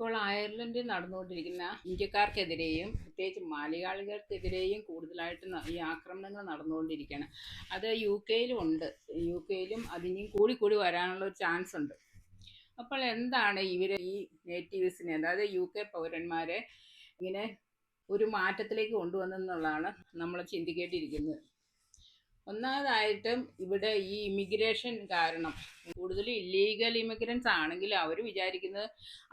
ഇപ്പോൾ അയർലൻഡിൽ നടന്നുകൊണ്ടിരിക്കുന്ന ഇന്ത്യക്കാർക്കെതിരെയും പ്രത്യേകിച്ച് മലയാളികൾക്കെതിരെയും കൂടുതലായിട്ട് ഈ ആക്രമണങ്ങൾ നടന്നുകൊണ്ടിരിക്കുകയാണ്. അത് യു കെയിലും ഉണ്ട്. യു കെയിലും അതിനും കൂടി കൂടി വരാനുള്ള ഒരു ചാൻസ് ഉണ്ട്. അപ്പോൾ എന്താണ് ഇവർ ഈ നേറ്റീവ്സിനെ അതായത് യു കെ പൗരന്മാരെ ഇങ്ങനെ ഒരു മാറ്റത്തിലേക്ക് കൊണ്ടുവന്നെന്നുള്ളതാണ് നമ്മൾ ചിന്തിക്കേണ്ടിയിരിക്കുന്നത്. ഒന്നാമതായിട്ടും ഇവിടെ ഈ ഇമിഗ്രേഷൻ കാരണം കൂടുതൽ ഇല്ലീഗൽ ഇമിഗ്രൻസ് ആണെങ്കിൽ അവർ വിചാരിക്കുന്നത്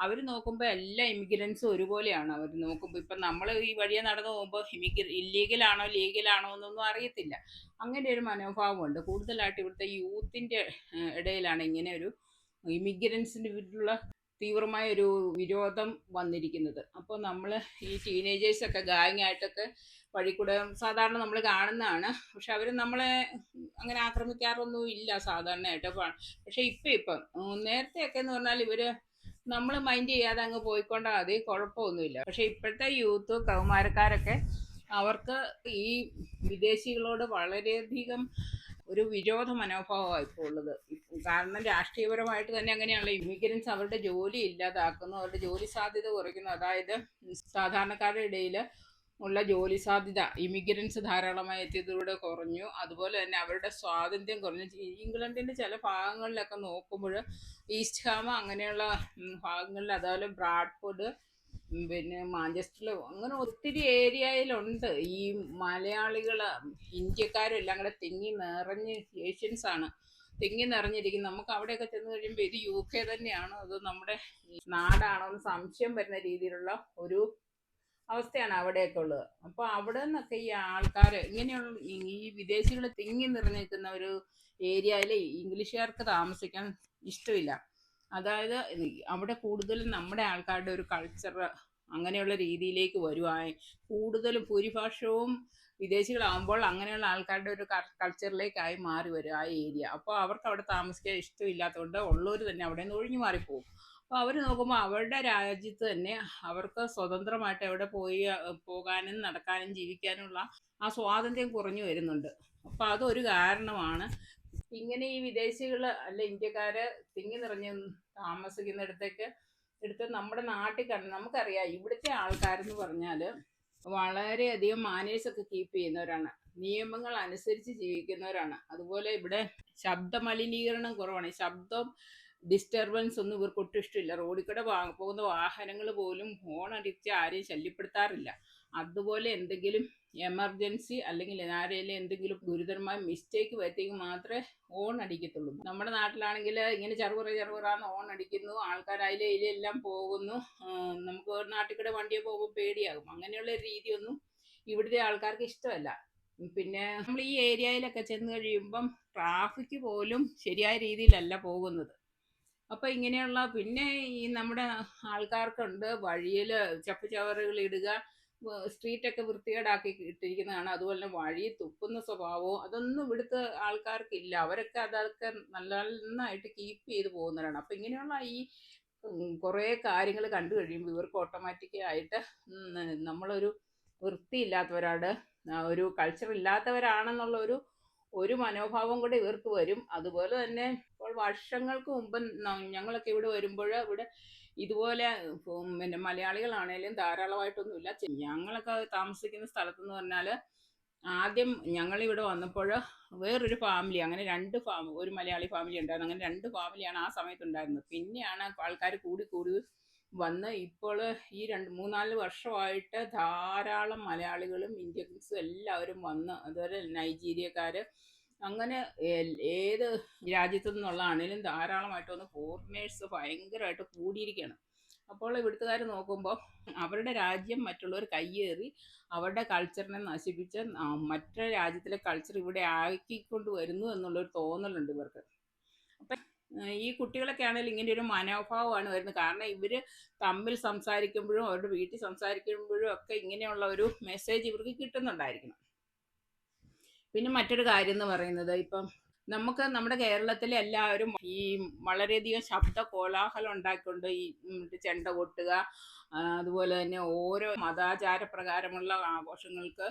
അവർ നോക്കുമ്പോൾ എല്ലാ ഇമിഗ്രൻസും ഒരുപോലെയാണ്. അവർ നോക്കുമ്പോൾ ഇപ്പം നമ്മൾ ഈ വഴിയെ നടന്നു പോകുമ്പോൾ ഇമിഗ്ര ഇല്ലീഗലാണോ ലീഗലാണോ എന്നൊന്നും അറിയത്തില്ല. അങ്ങനെ ഒരു മനോഭാവമുണ്ട്. കൂടുതലായിട്ട് ഇവിടുത്തെ യൂത്തിന്റെ ഇടയിലാണ് ഇങ്ങനെ ഒരു ഇമിഗ്രൻസിന്റെ വീട്ടിലുള്ള തീവ്രമായ ഒരു വിരോധം വന്നിരിക്കുന്നത്. അപ്പോൾ നമ്മൾ ഈ ടീനേജേഴ്സൊക്കെ ഗാങ് ആയിട്ടൊക്കെ വഴിക്കൂടെ സാധാരണ നമ്മൾ കാണുന്നതാണ്. പക്ഷെ അവർ നമ്മളെ അങ്ങനെ ആക്രമിക്കാറൊന്നും ഇല്ല സാധാരണയായിട്ട്. പക്ഷെ ഇപ്പം ഇപ്പം നേരത്തെയൊക്കെ എന്ന് പറഞ്ഞാൽ ഇവർ നമ്മൾ മൈൻഡ് ചെയ്യാതെ അങ്ങ് പോയിക്കൊണ്ടാൽ മതി കുഴപ്പമൊന്നുമില്ല. പക്ഷെ ഇപ്പോഴത്തെ യൂത്ത് കൗമാരക്കാരൊക്കെ അവർക്ക് ഈ വിദേശികളോട് വളരെയധികം ഒരു വിരോധ മനോഭാവമാണ് ഇപ്പോൾ ഉള്ളത്. കാരണം രാഷ്ട്രീയപരമായിട്ട് തന്നെ അങ്ങനെയാണല്ലോ. ഇമിഗ്രൻസ് അവരുടെ ജോലി ഇല്ലാതാക്കുന്നു അവരുടെ ജോലി സാധ്യത കുറയ്ക്കുന്നു. അതായത് സാധാരണക്കാരുടെ ഇടയിൽ ഉള്ള ജോലി സാധ്യത ഇമിഗ്രൻസ് ധാരാളമായി എത്തിയതിലൂടെ കുറഞ്ഞു. അതുപോലെ തന്നെ അവരുടെ സ്വാതന്ത്ര്യം കുറഞ്ഞു. ഇംഗ്ലണ്ടിന്റെ ചില ഭാഗങ്ങളിലൊക്കെ നോക്കുമ്പോൾ ഈസ്റ്റ് ഹാമ അങ്ങനെയുള്ള ഭാഗങ്ങളിൽ അതുപോലെ ബ്രാഡ്ഫോർഡ് പിന്നെ മാഞ്ചസ്റ്ററിൽ അങ്ങനെ ഒത്തിരി ഏരിയയിലുണ്ട്. ഈ മലയാളികൾ ഇന്ത്യക്കാരും എല്ലാം കൂടെ തിങ്ങി നിറഞ്ഞ് ഏഷ്യൻസ് ആണ് തിങ്ങി നിറഞ്ഞിരിക്കും നമുക്ക് അവിടെയൊക്കെ ചെന്ന് കഴിയുമ്പോൾ ഇത് യു കെ തന്നെയാണോ? അത് നമ്മുടെ നാടാണോ എന്ന് സംശയം വരുന്ന രീതിയിലുള്ള ഒരു അവസ്ഥയാണ് അവിടെയൊക്കെ ഉള്ളത്. അപ്പോൾ അവിടെ നിന്നൊക്കെ ഈ ആൾക്കാർ ഇങ്ങനെയുള്ള ഈ വിദേശികൾ തിങ്ങി നിറഞ്ഞിരിക്കുന്ന ഒരു ഏരിയയിൽ ഇംഗ്ലീഷുകാർക്ക് താമസിക്കാൻ ഇഷ്ടമില്ല. അതായത് അവിടെ കൂടുതലും നമ്മുടെ ആൾക്കാരുടെ ഒരു കൾച്ചർ അങ്ങനെയുള്ള രീതിയിലേക്ക് വരുവായി. കൂടുതലും ഭൂരിഭാഷവും വിദേശികളാകുമ്പോൾ അങ്ങനെയുള്ള ആൾക്കാരുടെ ഒരു കൾച്ചറിലേക്കായി മാറി വരും ആ ഏരിയ അപ്പോൾ അവർക്ക് അവിടെ താമസിക്കാൻ ഇഷ്ടമില്ലാത്തതുകൊണ്ട് ഉള്ളവർ തന്നെ അവിടെ നിന്ന് ഒഴിഞ്ഞു മാറിപ്പോകും അപ്പോൾ അവർ നോക്കുമ്പോൾ അവരുടെ രാജ്യത്ത് തന്നെ അവർക്ക് സ്വതന്ത്രമായിട്ട് എവിടെ പോയി പോകാനും നടക്കാനും ജീവിക്കാനുമുള്ള ആ സ്വാതന്ത്ര്യം കുറഞ്ഞു വരുന്നുണ്ട്. അപ്പോൾ അതൊരു കാരണമാണ് ഇങ്ങനെ ഈ വിദേശികൾ അല്ല ഇന്ത്യക്കാര് തിങ്ങി നിറഞ്ഞ് താമസിക്കുന്നിടത്തേക്ക് എടുത്ത് നമ്മുടെ നാട്ടിൽ കണ്ട് നമുക്കറിയാം ഇവിടുത്തെ ആൾക്കാരെന്ന് പറഞ്ഞാൽ വളരെയധികം മാനേഴ്സൊക്കെ കീപ്പ് ചെയ്യുന്നവരാണ്. നിയമങ്ങൾ അനുസരിച്ച് ജീവിക്കുന്നവരാണ്. അതുപോലെ ഇവിടെ ശബ്ദ മലിനീകരണം കുറവാണ് ശബ്ദം ഡിസ്റ്റർബൻസ് ഒന്നും ഇവർക്ക് ഒട്ടും ഇഷ്ടമില്ല. റോഡിൽ കൂടെ പോകുന്ന വാഹനങ്ങൾ പോലും ഹോൺ അടിച്ച് ആരെയും ശല്യപ്പെടുത്താറില്ല. അതുപോലെ എന്തെങ്കിലും എമർജൻസി അല്ലെങ്കിൽ ആരെങ്കിലും എന്തെങ്കിലും ഗുരുതരമായ മിസ്റ്റേക്ക് വരുത്തിയെങ്കിൽ മാത്രമേ ഓൺ അടിക്കത്തുള്ളൂ. നമ്മുടെ നാട്ടിലാണെങ്കിൽ ഇങ്ങനെ ചെറുപുറ ചെറുപുറാന്ന് ഓൺ അടിക്കുന്നു ആൾക്കാർ അതിലെ ഇതിലെല്ലാം പോകുന്നു. നമുക്ക് ഒരു നാട്ടിൽ കൂടെ വണ്ടിയെ പോകുമ്പോൾ പേടിയാകും. അങ്ങനെയുള്ള രീതിയൊന്നും ഇവിടുത്തെ ആൾക്കാർക്ക് ഇഷ്ടമല്ല. പിന്നെ നമ്മൾ ഈ ഏരിയയിലൊക്കെ ചെന്ന് കഴിയുമ്പം ട്രാഫിക് പോലും ശരിയായ രീതിയിലല്ല പോകുന്നത്. അപ്പോൾ ഇങ്ങനെയുള്ള പിന്നെ ഈ നമ്മുടെ ആൾക്കാർക്കുണ്ട് വഴിയിൽ ചപ്പുചവറുകൾ ഇടുക സ്ട്രീറ്റൊക്കെ വൃത്തികേടാക്കി ഇട്ടിരിക്കുന്നതാണ്. അതുപോലെ തന്നെ വഴി തുപ്പുന്ന സ്വഭാവവും അതൊന്നും ഇവിടുത്തെ ആൾക്കാർക്കില്ല. അവരൊക്കെ അതൊക്കെ നല്ല നന്നായിട്ട് കീപ്പ് ചെയ്ത് പോകുന്നവരാണ്. അപ്പം ഇങ്ങനെയുള്ള ഈ കുറേ കാര്യങ്ങൾ കണ്ടു കഴിയുമ്പോൾ ഇവർക്ക് ഓട്ടോമാറ്റിക് ആയിട്ട് ഉം, നമ്മളൊരു വൃത്തിയില്ലാത്തവരാണ് ഒരു കൾച്ചർ ഇല്ലാത്തവരാണെന്നുള്ള ഒരു ഒരു മനോഭാവം കൂടെ ഇവർക്ക് വരും. അതുപോലെ തന്നെ ഇപ്പോൾ വർഷങ്ങൾക്ക് മുമ്പ് ഞങ്ങളൊക്കെ ഇവിടെ വരുമ്പോൾ ഇവിടെ ഇതുപോലെ പിന്നെ മലയാളികളാണേലും ധാരാളമായിട്ടൊന്നുമില്ല. ഞങ്ങളൊക്കെ താമസിക്കുന്ന സ്ഥലത്തെന്ന് പറഞ്ഞാൽ ആദ്യം ഞങ്ങൾ ഇവിടെ വന്നപ്പോൾ വേറൊരു ഫാമിലി അങ്ങനെ രണ്ട് ഫാം ഒരു മലയാളി ഫാമിലി ഉണ്ടായിരുന്നു. അങ്ങനെ രണ്ട് ഫാമിലിയാണ് ആ സമയത്ത് ഉണ്ടായിരുന്നത് പിന്നെയാണ് ആൾക്കാർ കൂടി കൂടി വന്ന് ഇപ്പോൾ ഈ രണ്ട് മൂന്നാൽ വർഷമായിട്ട് ധാരാളം മലയാളികളും ഇന്ത്യൻസും എല്ലാവരും വന്ന് അതുപോലെ നൈജീരിയക്കാർ അങ്ങനെ ഏത് രാജ്യത്തു നിന്നുള്ള ആണെങ്കിലും ധാരാളമായിട്ട് വന്ന് ഫോറിനേഴ്സ് ഭയങ്കരമായിട്ട് കൂടിയിരിക്കുകയാണ് അപ്പോൾ ഇവിടുത്തുകാർ നോക്കുമ്പോൾ അവരുടെ രാജ്യം മറ്റുള്ളവർ കയ്യേറി അവരുടെ കൾച്ചറിനെ നശിപ്പിച്ച് മറ്റേ രാജ്യത്തിലെ കൾച്ചർ ഇവിടെ ആക്കിക്കൊണ്ട് വരുന്നു എന്നുള്ളൊരു തോന്നലുണ്ട് ഇവർക്ക്. അപ്പം ഈ കുട്ടികളൊക്കെ ആണെങ്കിൽ ഇങ്ങനെ ഒരു മനോഭാവമാണ് വരുന്നത്. കാരണം ഇവർ തമ്മിൽ സംസാരിക്കുമ്പോഴും അവരുടെ വീട്ടിൽ സംസാരിക്കുമ്പോഴും ഒക്കെ ഇങ്ങനെയുള്ള ഒരു മെസ്സേജ് ഇവർക്ക് കിട്ടുന്നുണ്ടായിരിക്കണം. പിന്നെ മറ്റൊരു കാര്യം എന്ന് പറയുന്നത് ഇപ്പം നമുക്ക് നമ്മുടെ കേരളത്തിലെ എല്ലാവരും ഈ വളരെയധികം ശബ്ദ കോലാഹലം ഉണ്ടാക്കിക്കൊണ്ട് ഈ ചെണ്ട കൊട്ടുക അതുപോലെ തന്നെ ഓരോ മതാചാര പ്രകാരമുള്ള ആഘോഷങ്ങൾക്ക്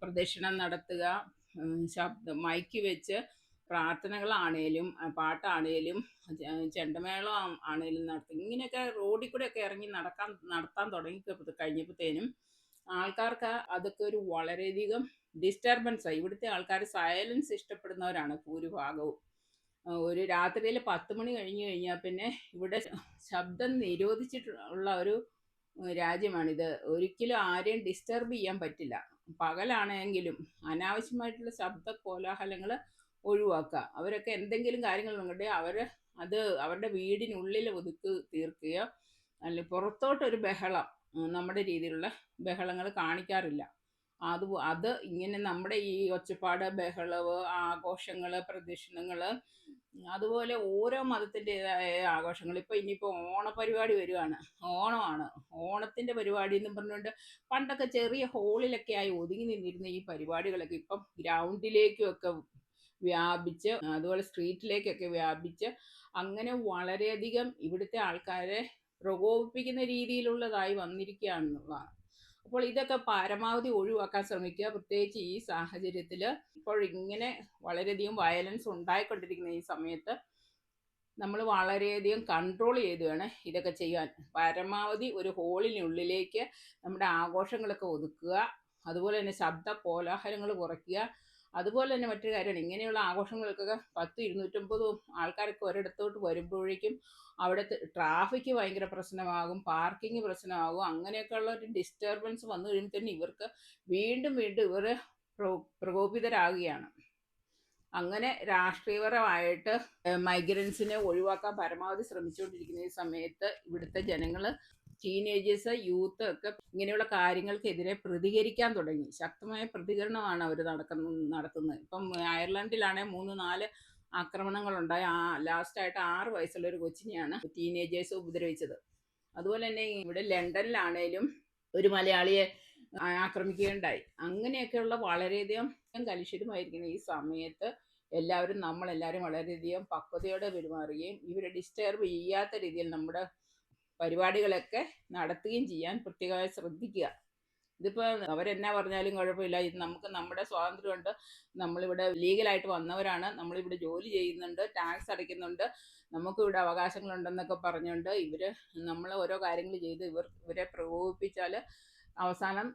പ്രദക്ഷിണം നടത്തുക ശബ്ദ മൈക്ക് വെച്ച് പ്രാർത്ഥനകളാണേലും പാട്ടാണേലും ചെണ്ടമേളം ആണേലും നടത്തും ഇങ്ങനെയൊക്കെ റോഡിൽ കൂടെയൊക്കെ ഇറങ്ങി നടക്കാൻ നടത്താൻ തുടങ്ങി കഴിഞ്ഞപ്പോഴത്തേനും ആൾക്കാർക്ക് അതൊക്കെ ഒരു വളരെയധികം ഡിസ്റ്റർബൻസ് ആയി ഇവിടുത്തെ ആൾക്കാർ സൈലൻസ് ഇഷ്ടപ്പെടുന്നവരാണ് ഭൂരിഭാഗവും. ഒരു രാത്രിയിൽ പത്ത് മണി കഴിഞ്ഞു കഴിഞ്ഞാൽ പിന്നെ ഇവിടെ ശബ്ദം നിരോധിച്ചിട്ടുള്ള ഒരു രാജ്യമാണിത്. ഒരിക്കലും ആരെയും ഡിസ്റ്റർബ് ചെയ്യാൻ പറ്റില്ല. പകലാണെങ്കിലും അനാവശ്യമായിട്ടുള്ള ശബ്ദ കോലാഹലങ്ങൾ ഒഴിവാക്കുക. അവരൊക്കെ എന്തെങ്കിലും കാര്യങ്ങൾ ഉണ്ടെങ്കിൽ അവർ അത് അവരുടെ വീടിനുള്ളിൽ ഒതുക്കി തീർക്കുകയോ അല്ലെങ്കിൽ പുറത്തോട്ടൊരു ബഹളം നമ്മുടെ രീതിയിലുള്ള ബഹളങ്ങൾ കാണിക്കാറില്ല. അത് അത് ഇങ്ങനെ നമ്മുടെ ഈ ഒച്ചപ്പാട് ബഹളവ് ആഘോഷങ്ങൾ പ്രദക്ഷിണങ്ങൾ അതുപോലെ ഓരോ മതത്തിന്റെതായ ആഘോഷങ്ങൾ. ഇപ്പോൾ ഇനിയിപ്പോൾ ഓണപരിപാടി വരുവാണ്. ഓണമാണ്. ഓണത്തിന്റെ പരിപാടി എന്നും പറഞ്ഞുകൊണ്ട് പണ്ടൊക്കെ ചെറിയ ഹോളിലൊക്കെ ആയി ഒതുങ്ങി നിന്നിരുന്ന ഈ പരിപാടികളൊക്കെ ഇപ്പം ഗ്രൗണ്ടിലേക്കും ഒക്കെ വ്യാപിച്ച് അതുപോലെ സ്ട്രീറ്റിലേക്കൊക്കെ വ്യാപിച്ച് അങ്ങനെ വളരെയധികം ഇവിടുത്തെ ആൾക്കാരെ പ്രകോപിപ്പിക്കുന്ന രീതിയിലുള്ളതായി വന്നിരിക്കുകയാണെന്നുള്ളതാണ്. അപ്പോൾ ഇതൊക്കെ പരമാവധി ഒഴിവാക്കാൻ ശ്രമിക്കുക. പ്രത്യേകിച്ച് ഈ സാഹചര്യത്തിൽ ഇപ്പോൾ ഇങ്ങനെ വളരെയധികം വയലൻസ് ഉണ്ടായിക്കൊണ്ടിരിക്കുന്ന ഈ സമയത്ത് നമ്മൾ വളരെയധികം കൺട്രോൾ ചെയ്ത് വേണം ഇതൊക്കെ ചെയ്യാൻ. പരമാവധി ഒരു ഹോളിനുള്ളിലേക്ക് നമ്മുടെ ആഘോഷങ്ങളൊക്കെ ഒതുക്കുക. അതുപോലെ തന്നെ ശബ്ദ കോലാഹലങ്ങൾ കുറയ്ക്കുക. അതുപോലെ തന്നെ മറ്റൊരു കാര്യമാണ്. ഇങ്ങനെയുള്ള ആഘോഷങ്ങൾക്കൊക്കെ പത്ത് ഇരുന്നൂറ്റമ്പത് ആൾക്കാരൊക്കെ ഒരിടത്തോട്ട് വരുമ്പോഴേക്കും അവിടെ ട്രാഫിക് ഭയങ്കര പ്രശ്നമാകും പാർക്കിംഗ് പ്രശ്നമാകും അങ്ങനെയൊക്കെയുള്ള ഒരു ഡിസ്റ്റർബൻസ് വന്നു കഴിയുമ്പോൾ തന്നെ ഇവർക്ക് വീണ്ടും വീണ്ടും ഇവർ പ്രകോപിതരാകുകയാണ്. അങ്ങനെ രാഷ്ട്രീയപരമായിട്ട് മൈഗ്രൻസിനെ ഒഴിവാക്കാൻ പരമാവധി ശ്രമിച്ചുകൊണ്ടിരിക്കുന്ന ഈ സമയത്ത് ഇവിടുത്തെ ജനങ്ങൾ ടീനേജേഴ്സ് യൂത്ത് ഒക്കെ ഇങ്ങനെയുള്ള കാര്യങ്ങൾക്കെതിരെ പ്രതികരിക്കാൻ തുടങ്ങി. ശക്തമായ പ്രതികരണമാണ് അവർ നടക്കുന്ന നടത്തുന്നത്. ഇപ്പം അയർലൻഡിലാണെങ്കിൽ മൂന്ന് നാല് ആക്രമണങ്ങൾ ആക്രമണങ്ങളുണ്ടായി. ആ ലാസ്റ്റായിട്ട് ആറ് വയസ്സുള്ള ഒരു കൊച്ചിനെയാണ് ടീനേജേഴ്സ് ഉപദ്രവിച്ചത്. അതുപോലെ തന്നെ ഇവിടെ ലണ്ടനിലാണേലും ഒരു മലയാളിയെ ആക്രമിക്കുകയുണ്ടായി. അങ്ങനെയൊക്കെയുള്ള വളരെയധികം കലുഷിതമായിരിക്കുന്ന ഈ സമയത്ത് എല്ലാവരും നമ്മളെല്ലാവരും വളരെയധികം പക്വതയോടെ പെരുമാറുകയും ഇവരെ ഡിസ്റ്റർബ് ചെയ്യാത്ത രീതിയിൽ നമ്മുടെ പരിപാടികളൊക്കെ നടത്തുകയും ചെയ്യാൻ പ്രത്യേകമായി ശ്രദ്ധിക്കുക. ഇതിപ്പോൾ അവരെന്നാ പറഞ്ഞാലും കുഴപ്പമില്ല. ഇത് നമുക്ക് നമ്മുടെ സ്വാതന്ത്ര്യമുണ്ട്. നമ്മളിവിടെ ലീഗലായിട്ട് വന്നവരാണ്. നമ്മളിവിടെ ജോലി ചെയ്യുന്നുണ്ട്. ടാക്സ് അടയ്ക്കുന്നുണ്ട്. നമുക്കിവിടെ അവകാശങ്ങളുണ്ടെന്നൊക്കെ പറഞ്ഞുകൊണ്ട് ഇവർ നമ്മൾ ഓരോ കാര്യങ്ങൾ ചെയ്ത് ഇവർ ഇവരെ പ്രകോപിപ്പിച്ചാൽ അവസാനം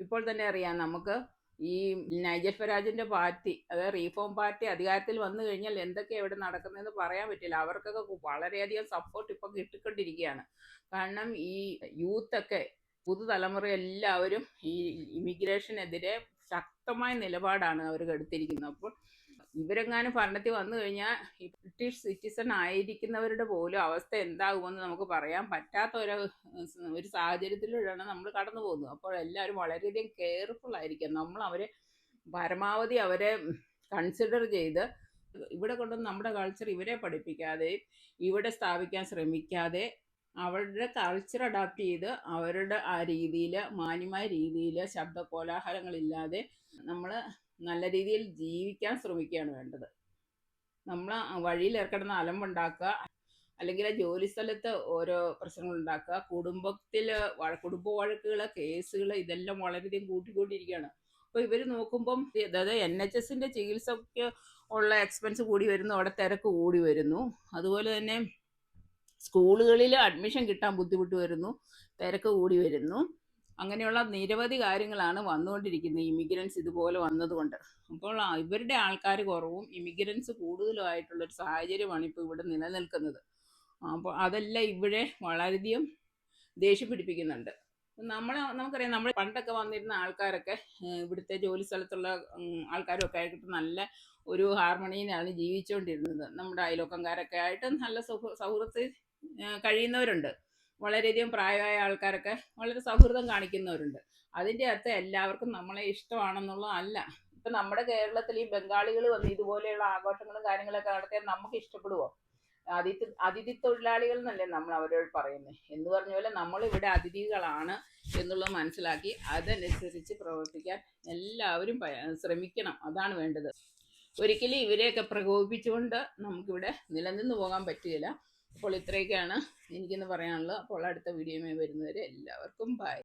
ഇപ്പോൾ തന്നെ അറിയാം നമുക്ക് ഈ നൈജൽ ഫരാജിന്റെ പാർട്ടി അതായത് റീഫോം പാർട്ടി അധികാരത്തിൽ വന്നു കഴിഞ്ഞാൽ എന്തൊക്കെ ഇവിടെ നടക്കുന്നതെന്ന് പറയാൻ പറ്റില്ല. അവർക്കൊക്കെ വളരെയധികം സപ്പോർട്ട് ഇപ്പം കിട്ടിക്കൊണ്ടിരിക്കുകയാണ്. കാരണം ഈ യൂത്തൊക്കെ പുതുതലമുറ എല്ലാവരും ഈ ഇമിഗ്രേഷനെതിരെ ശക്തമായ നിലപാടാണ് അവർ എടുത്തിരിക്കുന്നത്. അപ്പോൾ ഇവരെങ്ങാനും ഭരണത്തിൽ വന്നു കഴിഞ്ഞാൽ ബ്രിട്ടീഷ് സിറ്റിസൺ ആയിരിക്കുന്നവരുടെ പോലും അവസ്ഥ എന്താകുമെന്ന് നമുക്ക് പറയാൻ പറ്റാത്ത ഒരു ഒരു സാഹചര്യത്തിലൂടെയാണ് നമ്മൾ കടന്നു പോകുന്നത്. അപ്പോൾ എല്ലാവരും വളരെയധികം കെയർഫുൾ ആയിരിക്കും നമ്മൾ അവരെ പരമാവധി അവരെ കൺസിഡർ ചെയ്ത് ഇവിടെ കൊണ്ടുവന്ന് നമ്മുടെ കൾച്ചർ ഇവരെ പഠിപ്പിക്കാതെ ഇവിടെ സ്ഥാപിക്കാൻ ശ്രമിക്കാതെ അവരുടെ കൾച്ചർ അഡാപ്റ്റ് ചെയ്ത് അവരുടെ ആ രീതിയിൽ മാന്യമായ രീതിയിൽ ശബ്ദ കോലാഹലങ്ങളില്ലാതെ നമ്മൾ നല്ല രീതിയിൽ ജീവിക്കാൻ ശ്രമിക്കുകയാണ് വേണ്ടത്. നമ്മൾ വഴിയിൽ ഏർക്കിടുന്ന അലമ്പുണ്ടാക്കുക അല്ലെങ്കിൽ ജോലി സ്ഥലത്ത് ഓരോ പ്രശ്നങ്ങൾ ഉണ്ടാക്കുക കുടുംബത്തിൽ കുടുംബ വഴക്കുകൾ കേസുകൾ ഇതെല്ലാം വളരെയധികം കൂട്ടിക്കൊണ്ടിരിക്കുകയാണ്. അപ്പോൾ ഇവർ നോക്കുമ്പം അതായത് എൻ എച്ച് എസിന്റെ ചികിത്സയ്ക്ക് ഉള്ള എക്സ്പെൻസ് കൂടി വരുന്നു അവിടെ തിരക്ക് കൂടി വരുന്നു. അതുപോലെ തന്നെ സ്കൂളുകളിൽ അഡ്മിഷൻ കിട്ടാൻ ബുദ്ധിമുട്ട് വരുന്നു തിരക്ക് കൂടി വരുന്നു. അങ്ങനെയുള്ള നിരവധി കാര്യങ്ങളാണ് വന്നുകൊണ്ടിരിക്കുന്നത്. ഇമിഗ്രൻസ് ഇതുപോലെ വന്നതുകൊണ്ട്. അപ്പോൾ ഇവരുടെ ആൾക്കാർ കുറവും ഇമിഗ്രൻസ് കൂടുതലുമായിട്ടുള്ളൊരു സാഹചര്യമാണ് ഇപ്പോൾ ഇവിടെ നിലനിൽക്കുന്നത്. അപ്പോൾ അതെല്ലാം ഇവിടെ വളരെയധികം ദേഷ്യം പിടിപ്പിക്കുന്നുണ്ട് നമ്മൾ നമുക്കറിയാം നമ്മൾ പണ്ടൊക്കെ വന്നിരുന്ന ആൾക്കാരൊക്കെ ഇവിടുത്തെ ജോലി സ്ഥലത്തുള്ള ആൾക്കാരൊക്കെ ആയിട്ട് നല്ല ഒരു ഹാർമണിയിലാണ് ജീവിച്ചുകൊണ്ടിരുന്നത്. നമ്മുടെ അയലോക്കംകാരൊക്കെ ആയിട്ട് നല്ല സൗഹൃ സൗഹൃദത്തിൽ കഴിയുന്നവരുണ്ട്. വളരെയധികം പ്രായമായ ആൾക്കാരൊക്കെ വളരെ സൗഹൃദം കാണിക്കുന്നവരുണ്ട്. അതിന്റെ അർത്ഥം എല്ലാവർക്കും നമ്മളെ ഇഷ്ടമാണെന്നുള്ളതല്ല. ഇപ്പം നമ്മുടെ കേരളത്തിൽ ഈ ബംഗാളികൾ വന്ന് ഇതുപോലെയുള്ള ആഘോഷങ്ങളും കാര്യങ്ങളൊക്കെ നടത്തിയാൽ നമുക്ക് ഇഷ്ടപ്പെടുവോ? അതിഥി അതിഥി തൊഴിലാളികൾ എന്നല്ലേ നമ്മൾ അവരോട് പറയുന്നത് എന്ന് പറഞ്ഞ പോലെ നമ്മൾ ഇവിടെ അതിഥികളാണ് എന്നുള്ളത് മനസ്സിലാക്കി അതനുസരിച്ച് പ്രവർത്തിക്കാൻ എല്ലാവരും ശ്രമിക്കണം. അതാണ് വേണ്ടത്. ഒരിക്കലും ഇവരെയൊക്കെ പ്രകോപിപ്പിച്ചുകൊണ്ട് നമുക്കിവിടെ നിലനിന്ന് പോകാൻ പറ്റുകയില്ല. അപ്പോൾ ഇത്രയൊക്കെയാണ് എനിക്കിന്ന് പറയാനുള്ളത്. അപ്പോൾ അടുത്ത വീഡിയോയുമായി വരുന്നവരെ എല്ലാവർക്കും ബൈ